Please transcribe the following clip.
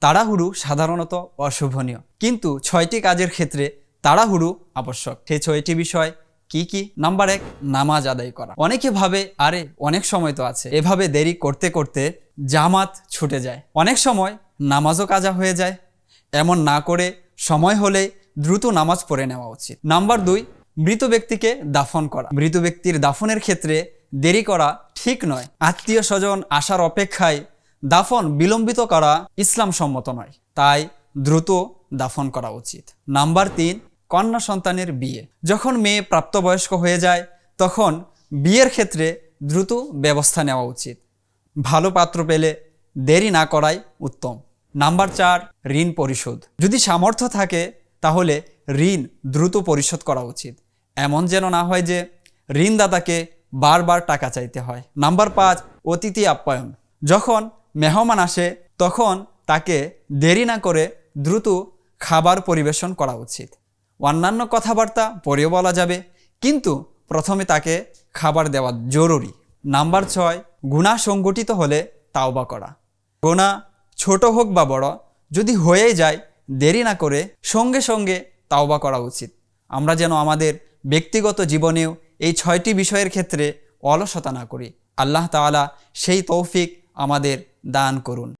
তাড়াহুড়ো সাধারণত অশোভনীয়। কিন্তু ছয়টি কাজের ক্ষেত্রে তাড়াহুড়ো আবশ্যক। সেই ছয়টি বিষয় কি কি? নাম্বার এক, নামাজ আদায় করা। অনেকে ভাবে, আরে, অনেক সময় তো আছে। এভাবে দেরি করতে করতে জামাত ছুটে যায়। অনেক সময় নামাজও কাজা হয়ে যায়। এমন না করে সময় হলে দ্রুত নামাজ পড়ে নেওয়া উচিত। নাম্বার দুই, মৃত ব্যক্তিকে দাফন করা। মৃত ব্যক্তির দাফনের ক্ষেত্রে দেরি করা ঠিক নয়। আত্মীয় স্বজন আসার অপেক্ষায় দাফন বিলম্বিত করা ইসলাম সম্মত নয়, তাই দ্রুত দাফন করা উচিত। নাম্বার তিন, কন্যা সন্তানের বিয়ে। যখন মেয়ে প্রাপ্তবয়স্ক হয়ে যায়, তখন বিয়ের ক্ষেত্রে দ্রুত ব্যবস্থা নেওয়া উচিত। ভালো পাত্র পেলে দেরি না করাই উত্তম। নাম্বার চার, ঋণ পরিশোধ। যদি সামর্থ্য থাকে, তাহলে ঋণ দ্রুত পরিশোধ করা উচিত। এমন যেন না হয় যে ঋণদাতাকে বারবার টাকা চাইতে হয়। নাম্বার পাঁচ, অতিথি আপ্যায়ন। যখন মেহমান আসে, তখন তাকে দেরি না করে দ্রুত খাবার পরিবেশন করা উচিত। অন্যান্য কথাবার্তা পরেও বলা যাবে, কিন্তু প্রথমে তাকে খাবার দেওয়া জরুরি। নাম্বার ছয় গুণা সংগঠিত হলে তাওবা করা। গোনা ছোট হোক বা বড়, যদি হয়ে যায়, দেরি না করে সঙ্গে সঙ্গে তাওবা করা উচিত। আমরা যেন আমাদের ব্যক্তিগত জীবনেও এই ছয়টি বিষয়ের ক্ষেত্রে অলসতা না করি। আল্লাহ তাআলা সেই তৌফিক আমাদের দান করুন।